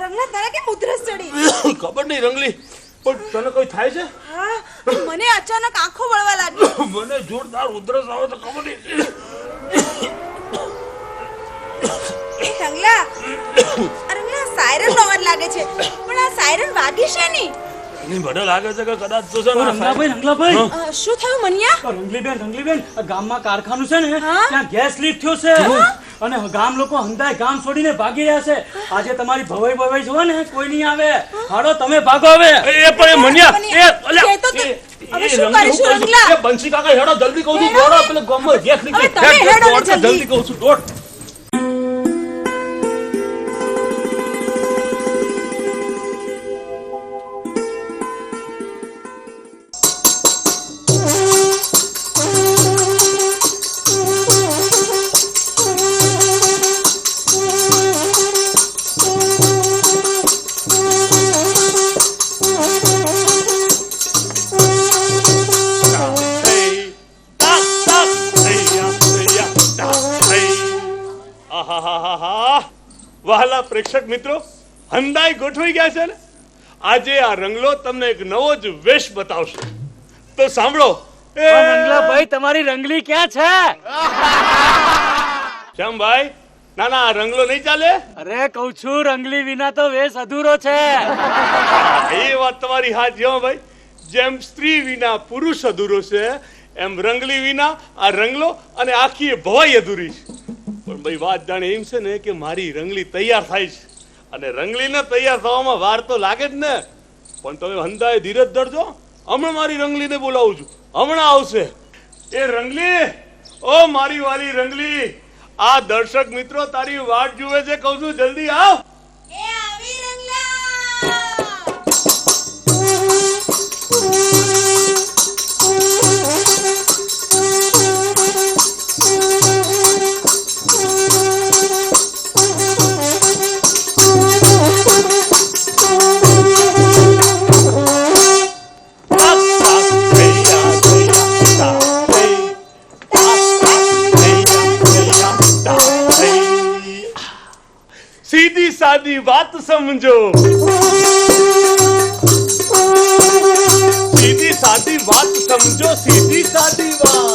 રંગલા? તારા કેમ ઉધરસ ચડી? ખબર નહીં રંગલી પણ તને કોઈ થાય છે? લાગે છે કે કદાચ તો છે ને રંગલાભાઈ રંગલાભાઈ. શું થયું મનિયા? રંગલીબેન રંગલીબેન ગામમાં કારખાનું છે ને ત્યાં ગેસ લીક થયો છે. અને ગામ લોકો હંધાય ગામ છોડીને ભાગી રહ્યા છે. આજે તમારી ભવાઈ ભવાઈ જોવા ને કોઈ નહીં આવે. હાડો તમે ભાગો હવે. એ પણ એ મન્યા એ હવે શું કરીશું? રંગલા? બંસી કાકા હેડો જલ્દી કહું છું દોડો પેલે ગેસ લીક. જલ્દી કહું છું દોડ. આહાહાહાહા. વહાલા પ્રેક્ષક મિત્રો હંદાય ગોઠવાઈ ગયા છે ને? આજે આ રંગલો તમને એક નવો જ વેશ બતાવશે. તો સાંભળો. એ! રંગલાભાઈ તમારી રંગલી ક્યાં છે? શ્યામ ભાઈ ના ના રંગલો નહીં ચાલે? અરે કઉ છું રંગલી વિના તો વેશ અધૂરો છે. એ વાત તમારી હા હો ભાઈ. જેમ સ્ત્રી વિના પુરુષ અધૂરો છે એમ રંગલી વિના આ રંગલો અને આખી ભવાઈ અધૂરી છે. પણ ભાઈ વાત જાણે એમ છે ને કે મારી રંગલી તૈયાર થાય છે. અને રંગલીને તૈયાર થવામાં વાર તો લાગે જ ને. પણ તમે હંધાએ ધીરજ ધરજો. હમણાં મારી રંગલીને બોલાવું છું. હમણાં આવશે. એ રંગલી! ઓ મારી વાલી રંગલી! આ દર્શક મિત્રો, તારી વાટ જુએ છે કહું છું, જલ્દી આવ! સાદી વાત સમજો સીધી સાદી વાત સમજો સીધી સાદી વાત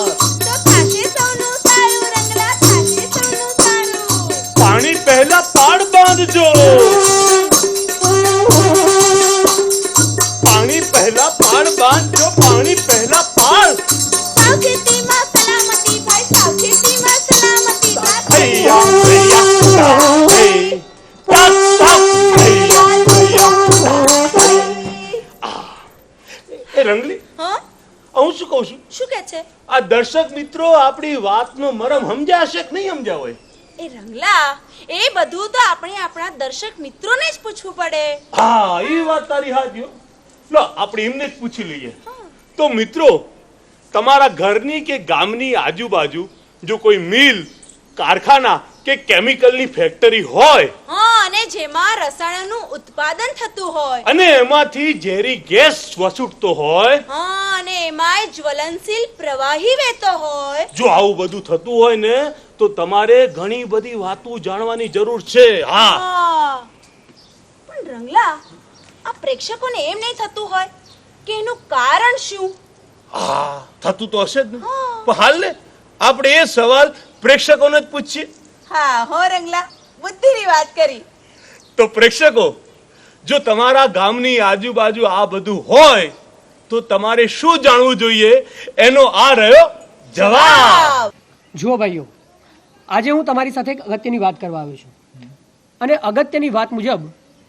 દર્શક મિત્રો આપણી વાતનો મરમ સમજાશે કે નહીં સમજ્યા હોય? એ રંગલા એ બધું તો આપણે આપણા દર્શક મિત્રોને જ પૂછવું પડે. હા એ વાત તારી હાજી લો આપણે એમને જ પૂછી લઈએ. તો મિત્રો તમારા ઘરની કે ગામની આજુબાજુ જો કોઈ મિલ કારખાના કે કેમિકલની ફેક્ટરી હોય અને જેમાં રસાયણનું ઉત્પાદન થતું હોય. અને એમાંથી ઝેરી ગેસ વસૂટતો હોય. હા અને એમાંય જ્વલનશીલ પ્રવાહી વહેતો હોય. જો આવું બધું થતું હોય ને તો તમારે ઘણી બધી વાતો જાણવાની જરૂર છે. હા. પણ રંગલા આ પ્રેક્ષકોને એમ નહીં થતું હોય કે એનું કારણ શું? હા થતું તો હશે જ ને. પણ હાલ ને આપણે એ સવાલ પ્રેક્ષકોને જ પૂછીએ. હા હો રંગલા બુદ્ધિની વાત કરી. તો પ્રેક્ષકો જો તમારા ગામની આજુબાજુ આ બધું હોય તો તમારે શું જાણવું જોઈએ? એનો આ રહ્યો જવાબ. જુઓ ભાઈઓ આજે હું તમારી સાથે એક અગત્યની વાત કરવા આવ્યો છું. અને અગત્યની વાત મુજબ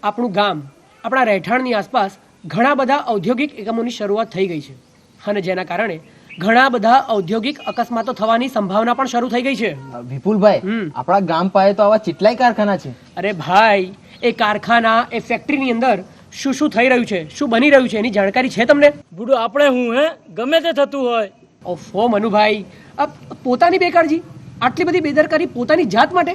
આપણું ગામ આપણા રહેઠાણની આસપાસ ઘણા બધા ઔદ્યોગિક એકમોની શરૂઆત થઈ ગઈ છે. અને જેના કારણે ઘણા બધા ઔદ્યોગિક અકસ્માતો થવાની સંભાવના પણ શરૂ થઈ ગઈ છે. વિપુલભાઈ આપણા ગામ પાસે તો આવા કેટલાય કારખાના છે. અરે ભાઈ એ કારખાના એ ફેક્ટરીની અંદર શું શું થઈ રહ્યું છે શું બની રહ્યું છે એની જાણકારી છે તમને? બુડો આપણે હું હે? ગમે તે થતું હોય. ઓફો મનુભાઈ. આ પોતાની બેકારજી આટલી બધી બેદરકારી પોતાની જાત માટે?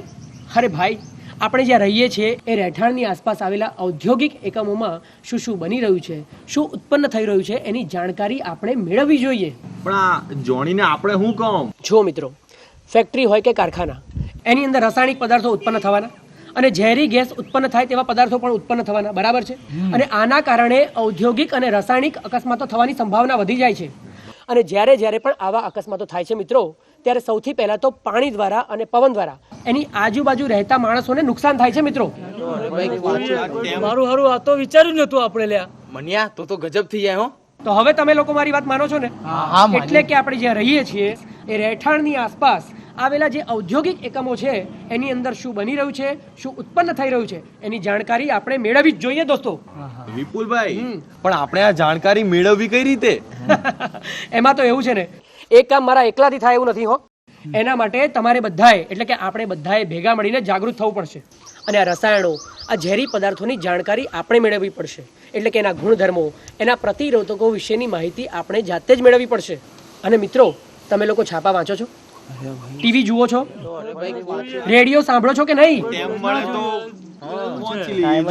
અરે ભાઈ આપણે જ્યાં રહીએ છીએ એ રહેઠાણની આસપાસ આવેલા ઔદ્યોગિક એકમોમાં શું શું બની રહ્યું છે શું ઉત્પન્ન થઈ રહ્યું છે એની જાણકારી આપણે મેળવવી જોઈએ. પણ આ જોણીને આપણે શું કહું? જો મિત્રો ફેક્ટરી હોય કે કારખાના એની અંદર રાસાયણિક પદાર્થો ઉત્પન્ન થવાના અને ઝેરી ગેસ ઉત્પન્ન થાય તેવા પદાર્થો પણ ઉત્પન્ન થવાના બરાબર છે? અને આના કારણે ઔદ્યોગિક અને રાસાયણિક અકસ્માતો થવાની સંભાવના વધી જાય છે. અને જ્યારે જ્યારે પણ આવા અકસ્માતો થાય છે મિત્રો ત્યારે સૌથી પહેલા તો પાણી દ્વારા અને પવન દ્વારા એની આજુબાજુ રહેતા માણસોને નુકસાન થાય છે મિત્રો. મારું હારું આ તો વિચાર્યું નતું આપણે લ્યા. મનિયા તો તો ગજબ થઈ જાય હો. તો હવે તમે લોકો મારી વાત માનો છો ને? એટલે કે આપણે જ્યાં રહીએ છીએ એ રહેઠાણની આસપાસ આવેલા જે ઔદ્યોગિક એકમો છે એની અંદર શું બની રહ્યું છે શું ઉત્પન્ન થઈ રહ્યું છે એની જાણકારી આપણે મેળવવી જ જોઈએ દોસ્તો. વિપુલભાઈ પણ આપણે આ જાણકારી મેળવવી કઈ રીતે? એમાં તો એવું છે ને એ કામ મારા એકલાથી થાય એવું નથી હો. એના માટે તમારે બધાએ એટલે કે આપણે બધાએ ભેગા મળીને જાગૃત થવું પડશે. અને આ રસાયણો આ ઝેરી પદાર્થોની જાણકારી આપણે મેળવવી પડશે. એટલે કે એના ગુણધર્મો એના પ્રતિરોધકો વિશેની માહિતી આપણે જાતે જ મેળવવી પડશે. અને મિત્રો તમે લોકો છાપા વાંચો છો? ટીવી જુઓ છો? રેડિયો સાંભળો છો કે નહીં?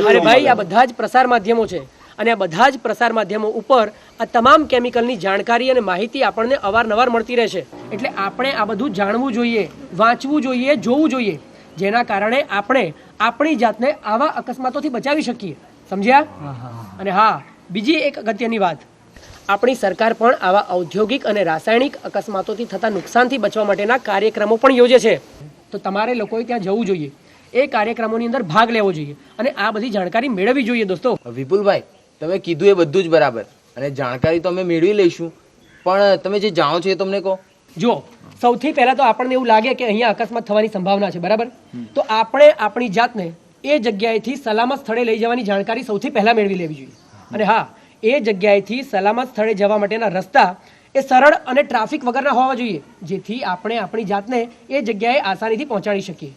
અરે ભાઈ આ બધા જ પ્રસાર માધ્યમો છે. અને આ બધા જ પ્રસાર માધ્યમો ઉપર આ તમામ કેમિકલની જાણકારી અને માહિતી આપણને અવારનવાર મળતી રહેશે. એટલે આપણે આ બધું જાણવું જોઈએ વાંચવું જોઈએ જોવું જોઈએ. જેના કારણે આપણે આપણી જાતને આવા અકસ્માતોથી બચાવી શકીએ. સમજ્યા? અને હા બીજી એક અગત્યની વાત. આપણી સરકાર પણ આવા ઔદ્યોગિક અને રાસાયણિક અકસ્માતોથી થતા નુકસાનથી બચવા માટેના કાર્યક્રમો પણ યોજે છે. તો તમારે લોકોએ ત્યાં જવું જોઈએ. એ કાર્યક્રમોની અંદર ભાગ લેવો જોઈએ અને આ બધી જાણકારી મેળવવી જોઈએ દોસ્તો. વિપુલભાઈ તમે કીધું એ બધું જ બરાબર અને જાણકારી તો અમે મેળવી લઈશું. પણ તમે જે જાણો છો એ તમને કહો. જો સૌથી પહેલા તો આપણને એવું લાગે કે અહીંયા અકસ્માત થવાની સંભાવના છે બરાબર? તો આપણે આપણી જાતને એ જગ્યાએથી સલામત સ્થળે લઈ જવાની જાણકારી સૌથી પહેલા મેળવી લેવી જોઈએ. અને હા એ જગ્યાએથી સલામત સ્થળે જવા માટેના રસ્તા એ સરળ અને ટ્રાફિક વગરના હોવા જોઈએ, જેથી આપણે આપણી જાતને એ જગ્યાએ આસાનીથી પહોંચાડી શકીએ.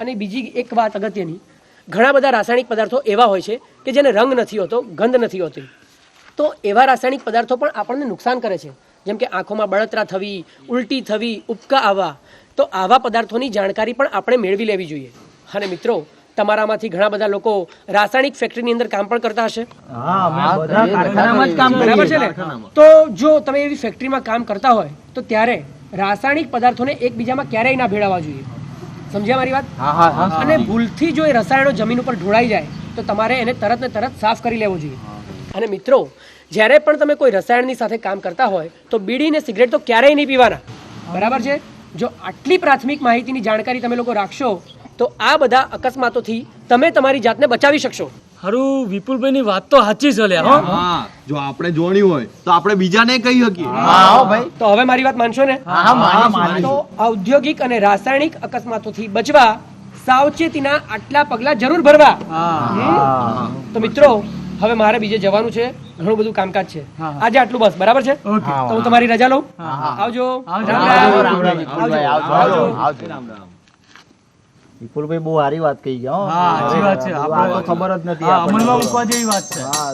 અને બીજી એક વાત અગત્યની, ઘણા બધા રાસાયણિક પદાર્થો એવા હોય છે કે જેને રંગ નથી હોતો, ગંધ નથી હોતી. તો એવા રાસાયણિક પદાર્થો પણ આપણને નુકસાન કરે છે. જેમ કે આંખોમાં બળતરા થવી, ઉલટી થવી ઉપકા આવવા, તો આવા પદાર્થોની જાણકારી પણ આપણે મેળવી લેવી જોઈએ. અને મિત્રો તમારામાંથી ઘણા બધા લોકો રાસાયણિક ફેક્ટરીની અંદર કામ પણ કરતા હશે? બરાબર છે ને? તો જો તમે એવી ફેક્ટરીમાં કામ કરતા હોય તો ત્યારે રાસાયણિક પદાર્થોને એકબીજામાં ક્યારેય ના ભેળવવા જોઈએ. સમજ્યા મારી વાત? હા હા હા. અને ભૂલથી જો એ રસાયણો જમીન ઉપર ઢોળાઈ જાય તો તમારે એને તરત ને તરત સાફ કરી લેવો જોઈએ. અને મિત્રો જ્યારે પણ તમે કોઈ રસાયણની સાથે કામ કરતા હોય તો બીડી ને સિગરેટ તો ક્યારેય નહીં પીવાના. બરાબર છે? જો આટલી પ્રાથમિક માહિતીની જાણકારી તમે લોકો રાખશો તો આ બધા અકસ્માતોથી તમે તમારી જાતને બચાવી શકશો. હરું વિપુલભાઈ ની વાત તો સાચી છે હો. હા જો આપણે જોણ્યું હોય તો આપણે બીજાને કહી શકીએ. હા હો ભાઈ. તો હવે મારી વાત માનશો ને? હા હા તો ઔદ્યોગિક અને રાસાયણિક અકસ્માતોથી બચવા સાવચેતીના આટલા પગલા જરૂર ભરવા. તો મિત્રો હવે મારે બીજે જવાનું છે. ઘણું બધું કામકાજ છે. આજે આટલું બસ બરાબર છે? તો હું તમારી રજા લઉં? આવજો. રામ રામ. આવજો. આવજો. વિપુલભાઈ બહુ સારી વાત કહી ગયા હો. સાચી વાત છે. આપણે ખબર જ નથી અમલમાં મૂકવા જેવી વાત છે. હા,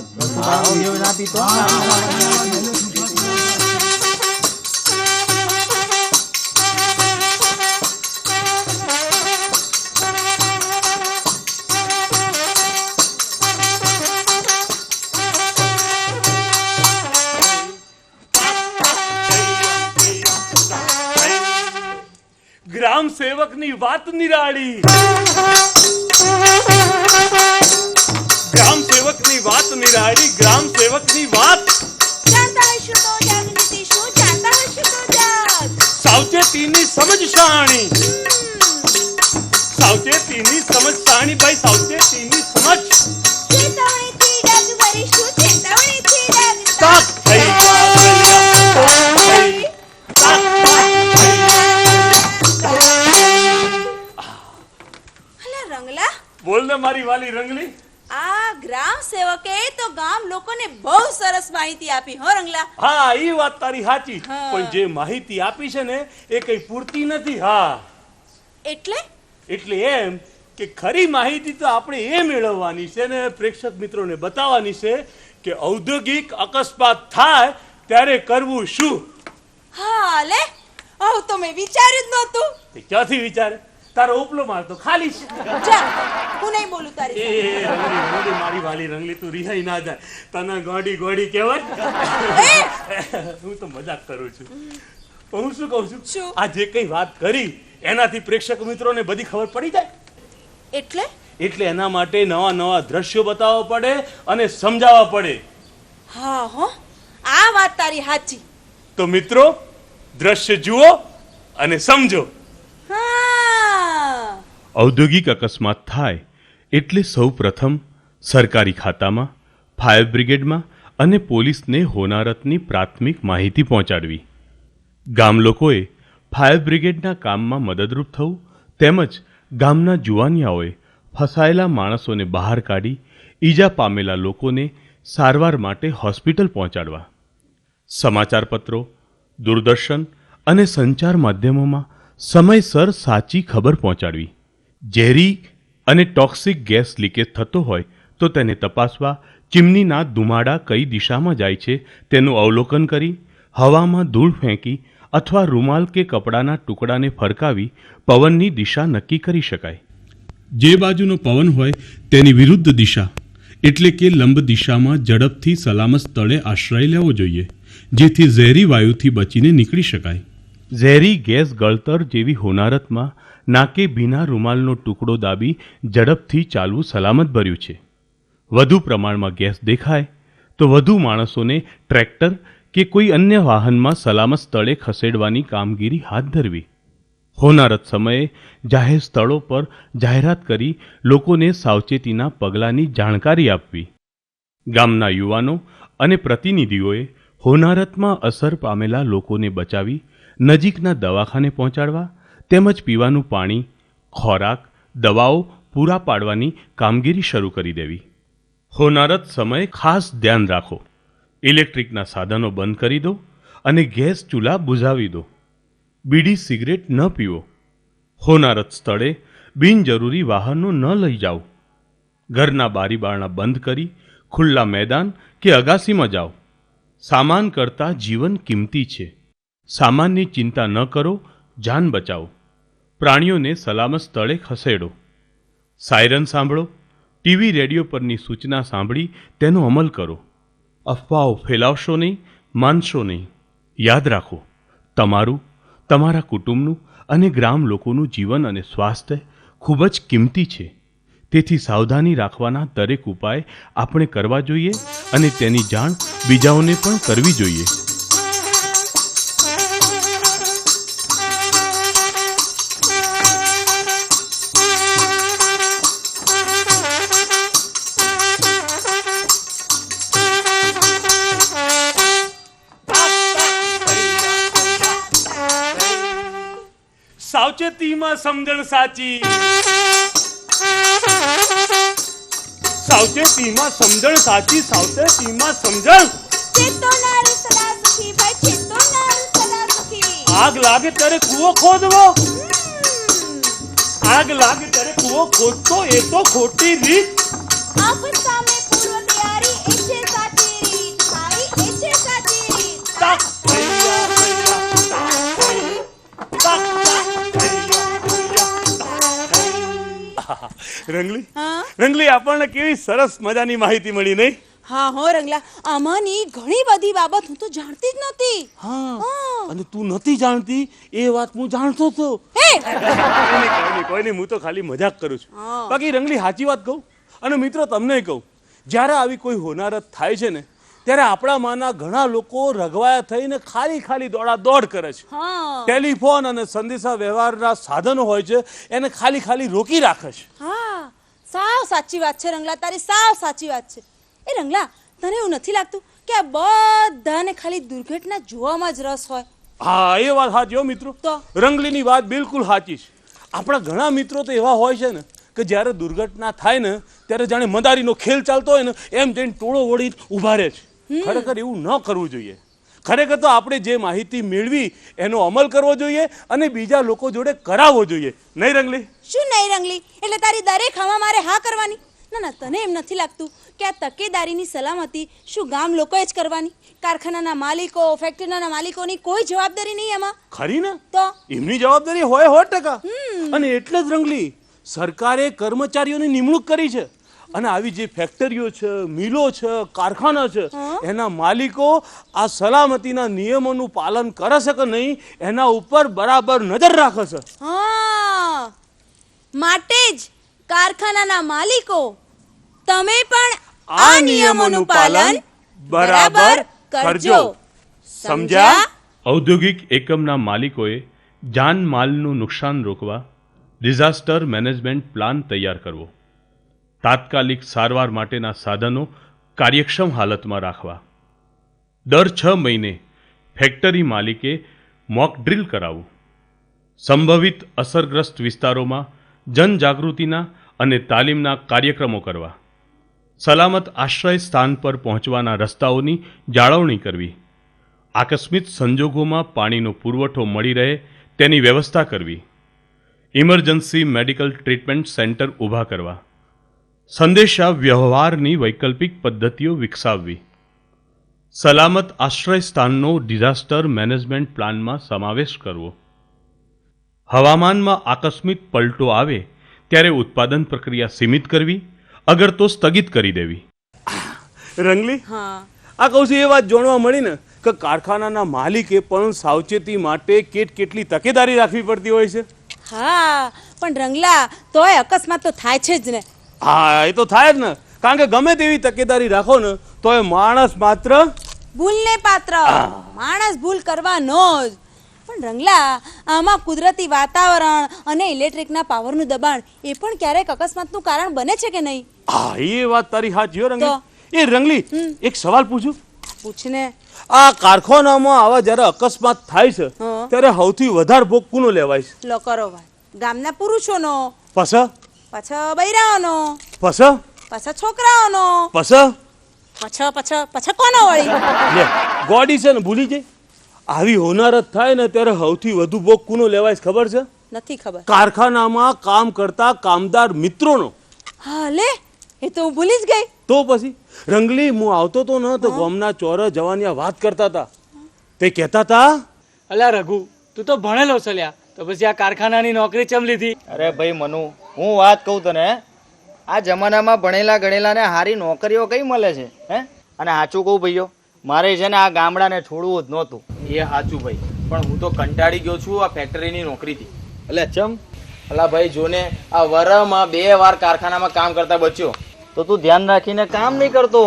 ના પીતો સેવકની વાત નિરાળી. ગ્રામ સેવકની વાત નિરાળી ગ્રામ સેવકની વાત. સાવચેતીની સમજ શાણી સાવચેતીની સમજ શાણી ભાઈ સાવચેતીની સમજ. મારી વાલી રંગલી? આ ગ્રામ સેવકે તો ગામ લોકોને બહુ સરસ માહિતી આપી હો રંગલા? હા એ વાત તારી સાચી. પણ જે માહિતી આપી છે ને એ કઈ પૂરતી નથી હા. એટલે? એટલે એમ કે ખરી માહિતી તો આપણે એ મેળવવાની છે ને પ્રેક્ષક મિત્રોને બતાવવાની છે કે ઔદ્યોગિક અકસ્માત થાય ત્યારે કરવું શું? હા લે. આવું તો મેં વિચાર્યું જ નહોતું. તે ક્યાંથી વિચારે? તારો ઉપલો માર તો ખાલી છે. જા. હું નહીં બોલું તારી એ મારી વાલી રંગલી તું રિહાઈ ના જાય તને ગોડી ગોડી કહેવાય હું તો મજાક કરું છું હું શું કહું છું શું? આ જે કઈ વાત કરી એનાથી પ્રેક્ષક મિત્રોને બધી ખબર પડી જાય એટલે એટલે એના માટે નવા નવા દ્રશ્યો બતાવવા પડે અને સમજાવવા પડે હા હો આ વાત તારી સાચી તો મિત્રો દ્રશ્ય જુઓ અને સમજો હા ઔદ્યોગિક અકસ્માત થાય એટલે સૌ પ્રથમ સરકારી ખાતામાં, ફાયર બ્રિગેડમાં અને પોલીસને હોનારતની પ્રાથમિક માહિતી પહોંચાડવી. ગામ લોકોએ ફાયર બ્રિગેડના કામમાં મદદરૂપ થવું તેમજ ગામના જુવાનિયાઓએ ફસાયેલા માણસોને બહાર કાઢી, ઈજા પામેલા લોકોને સારવાર માટે હોસ્પિટલ પહોંચાડવા. સમાચારપત્રો, દૂરદર્શન અને સંચાર માધ્યમોમાં સમયસર સાચી ખબર પહોંચાડવી. ઝેરી અને ટોક્સિક ગેસ લીકેજ થતો હોય, તો તેને તપાસવા ચીમનીના ધુમાડા કઈ દિશામાં જાય છે તેનું અવલોકન કરી, હવામાં ધૂળ ફેંકી અથવા રૂમાલ કે કપડાના ટુકડાને ફરકાવી પવનની દિશા નક્કી કરી શકાય. જે બાજુનો પવન હોય તેની વિરુદ્ધ દિશા, એટલે કે લંબ દિશામાં ઝડપથી સલામત સ્થળે આશ્રય લેવો જોઈએ, જેથી ઝેરી વાયુથી બચીને નીકળી શકાય. ઝેરી ગેસ ગળતર જેવી હોનારતમાં નાકે ભીના રૂમાલનો ટુકડો દાબી ઝડપથી ચાલવું સલામત ભર્યું છે. વધુ પ્રમાણમાં ગેસ દેખાય તો વધુ માણસોને ટ્રેક્ટર કે કોઈ અન્ય વાહનમાં સલામત સ્થળે ખસેડવાની કામગીરી હાથ ધરવી. હોનારત સમયે જાહેર સ્થળો પર જાહેરાત કરી લોકોને સાવચેતીના પગલાંની જાણકારી આપવી. ગામના યુવાનો અને પ્રતિનિધિઓએ હોનારતમાં અસર પામેલા લોકોને બચાવી નજીકના દવાખાને પહોંચાડવા તેમજ પીવાનું પાણી, ખોરાક, દવાઓ પૂરા પાડવાની કામગીરી શરૂ કરી દેવી. હોનારત સમયે ખાસ ધ્યાન રાખો. ઇલેક્ટ્રિકના સાધનો બંધ કરી દો અને ગેસ ચૂલા બુઝાવી દો. બીડી સિગરેટ ન પીવો. હોનારત સ્થળે બિનજરૂરી વાહનો ન લઈ જાઓ. ઘરના બારીબારણા બંધ કરી ખુલ્લા મેદાન કે અગાસીમાં જાઓ. સામાન કરતાં જીવન કિંમતી છે. સામાનની ચિંતા ન કરો, જાન બચાવો. પ્રાણીઓને સલામત સ્થળે ખસેડો. સાયરન સાંભળો. ટીવી રેડિયો પરની સૂચના સાંભળી તેનો અમલ કરો. અફવાઓ ફેલાવશો નહીં, માનશો નહીં. યાદ રાખો, તમારું, તમારા કુટુંબનું અને ગ્રામ લોકોનું જીવન અને સ્વાસ્થ્ય ખૂબ જ કિંમતી છે. તેથી સાવધાની રાખવાના દરેક ઉપાય આપણે કરવા જોઈએ અને તેની જાણ બીજાઓને પણ કરવી જોઈએ. સાવચેતીમાં સમજણ સાચી. સાવચેતીમાં સમજણ સાચી સાવચેતીમાં સમજણ. આગ લાગે ત્યારે કુવો ખોદવો. આગ લાગે ત્યારે કુવો ખોદતો એ તો ખોટી રીત. સામે રંગલી? રંગલી આપણને કેવી સરસ મજાની માહિતી મળી નહીં? હા હો રંગલા. આમાંની ઘણી બધી બાબત હું તો જાણતી જ નહોતી. હા. અને તું નથી જાણતી? એ વાત હું જાણતો હતો કોઈ નહીં, કોઈ નહીં, હું તો ખાલી મજાક કરું છું. બાકી રંગલી સાચી વાત કહું? અને મિત્રો તમને કહું જ્યારે આવી કોઈ હોનારત થાય છે ને ત્યારે આપણા માના ઘણા લોકો રઘવાયા થઈને ખાલી ખાલી દોડા દોડ કરે છે. હા. ટેલિફોન અને સંદેશા વ્યવહારના સાધનો હોય છે એને ખાલી ખાલી રોકી રાખે છે. હા સાવ સાચી વાત છે રંગલા તારી સાવ સાચી વાત છે. એ રંગલા તને એવું નથી લાગતું કે આ બધાને ખાલી દુર્ઘટના જોવામાં જ રસ હોય? હા એ વાત સાચી હો મિત્રો. તો? રંગલીની વાત બિલકુલ સાચી છે. આપણા ઘણા મિત્રો તો એવા હોય છે ને કે જ્યારે દુર્ઘટના થાય ને ત્યારે જાણે મદારીનો ખેલ ચાલતો હોય ને એમ જઈને ટોળો વળી ઊભા રહે છે. ખરેખર એવું ન કરવું જોઈએ. ખરેખર તો આપણે જે માહિતી મેળવી એનો અમલ કરવો જોઈએ અને બીજા લોકો જોડે કરાવવો જોઈએ. નહીં રંગલી? શું નહીં રંગલી? એટલે તારી દરેક હવા મારે હા કરવાની? ના ના તને એમ નથી લાગતું કે આ તકેદારીની સલામતી શું ગામ લોકોએ જ કરવાની? કારખાનાના માલિકો ફેક્ટરીના માલિકોની કોઈ જવાબદારી નહીં એમાં ખરી ને? તો? એમની જવાબદારી હોય સો ટકા. અને એટલે જ રંગલી સરકારે કર્મચારીઓની નિમણૂક કરી છે. અને આવી જે ફેક્ટરીઓ છે મિલો છે કારખાના છે એના માલિકો આ સલામતીના નિયમોનું પાલન કરે છે કે નહીં એના ઉપર બરાબર નજર રાખે છે. માટે જ કારખાનાના માલિકો તમે પણ આ નિયમોનું પાલન બરાબર કરજો. સમજ્યા? ઔદ્યોગિક એકમના માલિકોએ જાન માલનું નુકસાન રોકવા ડિઝાસ્ટર મેનેજમેન્ટ પ્લાન તૈયાર કરવો. તાત્કાલિક સારવાર માટેના સાધનો કાર્યક્ષમ હાલતમાં રાખવા. દર છ મહિને ફેક્ટરી માલિકે મોક ડ્રિલ કરાવવું સંભવિત અસરગ્રસ્ત વિસ્તારોમાં જનજાગૃતિના અને તાલીમના કાર્યક્રમો કરવા. સલામત આશ્રય સ્થાન પર પહોંચવાના રસ્તાઓની જાળવણી કરવી. આકસ્મિક સંજોગોમાં પાણીનો પુરવઠો મળી રહે તેની વ્યવસ્થા કરવી. ઇમરજન્સી મેડિકલ ટ્રીટમેન્ટ સેન્ટર ઊભા કરવા. સંદેશા વ્યવહારની વૈકલ્પિક પદ્ધતિઓ વિકસાવવી. સલામત આશ્રય સ્થાનનો ડિઝાસ્ટર મેનેજમેન્ટ પ્લાનમાં સમાવેશ કરવો. હવામાનમાં આકસ્મિક પલટો આવે ત્યારે ઉત્પાદન પ્રક્રિયા સીમિત કરવી અગર તો સ્થગિત કરી દેવી. રંગલી હા. આ કહું છું એ વાત જાણવા મળી ને કે કારખાનાના માલિકે પણ સાવચેતી માટે કેટ કેટલી તકેદારી રાખવી પડતી હોય છે? હા પણ રંગલા તોય અકસ્માત તો થાય છે જ ને. હા એ તો થાય જ ને. કારણ કે ગમે તેવી તકેદારી રાખો ને તો એ માણસ માત્ર ભૂલને પાત્ર. માણસ ભૂલ કરવાનો જ. પણ રંગલા આમાં કુદરતી વાતાવરણ અને ઇલેક્ટ્રિકના પાવરનું દબાણ એ પણ ક્યારેક અકસ્માતનું કારણ બને છે કે નહીં? હા એ વાત તારી સાચી રંગલી. એ રંગલી એક સવાલ પૂછું? પૂછને. આ કારખાનામાં આવા જ્યારે અકસ્માત થાય છે ત્યારે સૌથી વધારે ભોગ કોનો લેવાય છે? લો કરો ભાઈ ગામના પુરુષોનો. પસ પાછો બૈરાઓનો. પછ? પાછા છોકરાઓનો. પછ? પાછો પાછો પાછો કોનો વળી? લે ગોડી છે ને ભૂલી જઈ. આવી હોનારત થાય ને ત્યારે સૌથી વધુ ભોગ કોનો લેવાય ખબર છે? નથી ખબર. કારખાનામાં કામ કરતા કામદાર મિત્રોનો. હા લે એ તો હું ભૂલી જ ગઈ. તો પછી? રંગલી હું આવતો તો ન તો ગોમના ચોર જવાની આ વાત કરતા હતા. તે કહેતા હતા અલ્યા રઘુ તું તો ભણેલો છે લ્યા. તો પછી આ કારખાનાની નોકરી ચમ લીધી? અરે ભાઈ મનુ હું વાત કહું તને આ જમાનામાં ભણેલા ગણેલાને હારી નોકરીઓ કઈ મળે છે હે? અને સાચું કહું ભાઈઓ મારે છે ને આ ગામડાને છોડવું જ નહોતું. એ સાચું ભાઈ પણ હું તો કંટાળી ગયો છું આ ફેક્ટરીની નોકરીથી. એટલે ચમ? અલા ભાઈ જોને આ વરમાં બે વાર કારખાનામાં કામ કરતા બચ્યો. તો તું ધ્યાન રાખીને કામ નહીં કરતો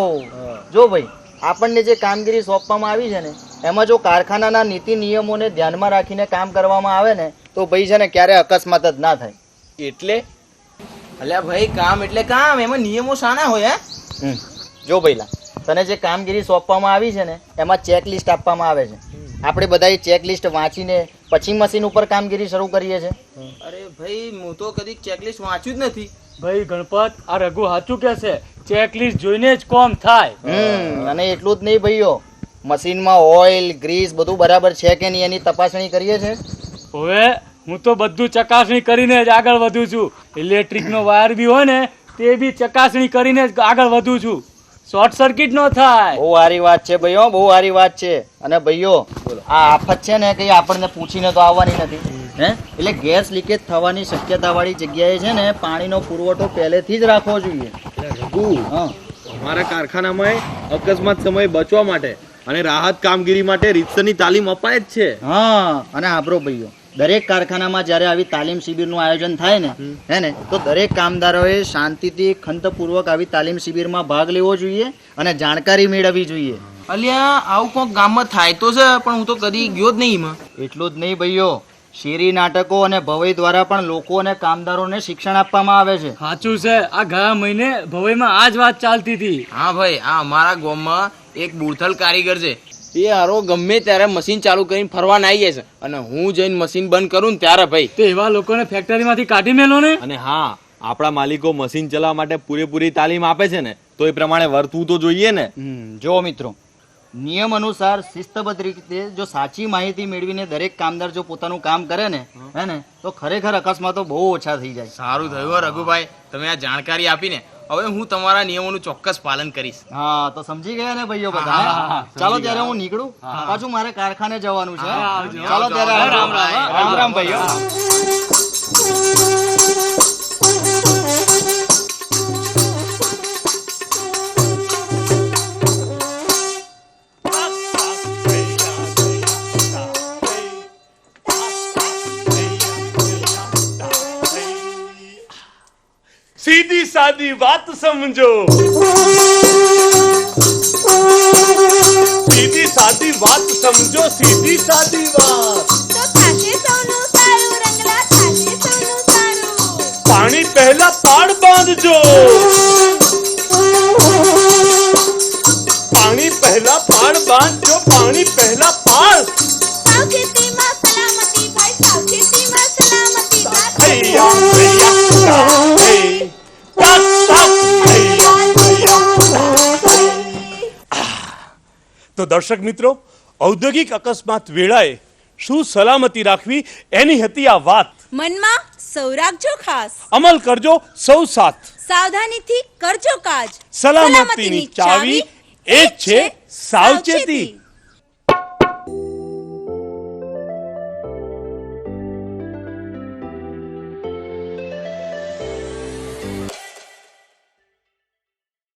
જો ભાઈ આપણને જે કામગીરી સોંપવામાં આવી છે ને એમાં જો કારખાનાના નીતિ નિયમોને ધ્યાનમાં રાખીને કામ કરવામાં આવે ને તો ભાઈ છે ને ક્યારે અકસ્માત જ ના થાય. એટલે? અલ્યા ભાઈ કામ એટલે કામ એમાં નિયમો શાના હોય હે? હમ. જો ભઈલા તને જે કામગીરી સોંપવામાં આવી છે ને એમાં ચેકલિસ્ટ આપવામાં આવે છે. આપણે બધા ચેકલિસ્ટ વાંચીને પછી મશીન ઉપર કામગીરી શરૂ કરીએ છીએ. અરે ભાઈ હું તો કદી ચેકલિસ્ટ વાંચ્યું જ નથી. ભાઈ ગણપત આ રઘુ સાચું કે છે ચેકલિસ્ટ જોઈને જ કોમ થાય. અને એટલું જ નહીં ભાઈઓ. મશીનમાં ઓઇલ ગ્રીસ બધું બરાબર છે કે નહીં એની તપાસણી કરીએ છે? હવે હું તો બધું ચકાસણી કરીને જ આગળ વધું છું. ઇલેક્ટ્રિકનો વાયર બી હોય ને તે બી ચકાસણી કરીને જ આગળ વધું છું. શોર્ટ સર્કિટ ન થાય. બહુ સારી વાત છે ભાઈઓ બહુ સારી વાત છે. અને ભાઈઓ આ આફત છે ને કઈ આપણને પૂછીને તો આવવાની નથી. હે? એટલે ગેસ લીકેજ થવાની શક્યતાવાળી જગ્યાએ છે ને પાણીનો પુરવઠો પહેલેથી જ રાખવો જોઈએ. હા. અમારા કારખાનામાં અકસ્માત સમયે બચવા માટે અને રાહત કામગીરી માટે રીતસરની તાલીમ અપાય જ છે. હા અને આબરો ભાઈઓ દરેક કારખાનામાં જ્યારે આવી તાલીમ શિબિરનું આયોજન થાય ને હે ને તો દરેક કામદારોએ શાંતિથી ખંતપૂર્વક આવી તાલીમ શિબિરમાં ભાગ લેવો જોઈએ અને જાણકારી મેળવવી જોઈએ. અલ્યા આવું કોક ગામમાં થાય તો છે પણ હું તો કદી ગયો જ નહીં એમાં. એટલું જ નહીં ભાઈઓ શેરી નાટકો અને ભવઈ દ્વારા પણ લોકો અને કામદારોને શિક્ષણ આપવામાં આવે છે. સાચું છે. આ ગયા મહિને ભવાઈમાં આ જ વાત ચાલતી હતી. હા ભાઈ આ અમારા ગામમાં એક બુડથલ કારીગર છે. એ હારો ગમે ત્યારે મશીન ચાલુ કરીને ફરવા ના જાય છે. અને હું જઈને મશીન બંધ કરું ને ત્યારે ભાઈ. તો એવા લોકોને ફેક્ટરીમાંથી કાઢી મેલો ને? અને હા આપણા માલિકો મશીન ચલાવવા માટે પૂરેપૂરી તાલીમ આપે છે ને તો એ પ્રમાણે વર્તવું તો જોઈએ ને. જો મિત્રો નિયમ અનુસાર શિસ્તબદ્ધ રીતે જો સાચી માહિતી મેળવીને દરેક કામદાર જો પોતાનું કામ કરે ને હે ને તો ખરેખર અકસ્માતો બહુ ઓછા થઈ જાય. સારું થયું રઘુભાઈ. તમે આ જાણકારી આપીને હવે હું તમારા નિયમોનું ચોક્કસ પાલન કરીશ. હા તો સમજી ગયા ને ભાઈઓ બધા? ચાલો ત્યારે હું નીકળું. પાછું મારે કારખાને જવાનું છે. ચાલો ત્યારે રામ રામ રામ રામ ભાઈઓ. સાદી વાત સમજો. સીધી સાદી વાત સમજો સીધી સાદી વાત. પાણી પહેલા પાડ બાંધજો. પાણી પહેલા પાડ બાંધજો પાણી પહેલા પાડ દર્શક મિત્રો ઔદ્યોગિક અકસ્માત વેળાએ શું સલામતી રાખવી એની હતી આ વાત. મનમાં સૌ રાખજો ખાસ. અમલ કરજો સૌ સાથ. સાવધાનીથી કરજો કાજ. સલામતીની ચાવી એક છે સાવચેતી.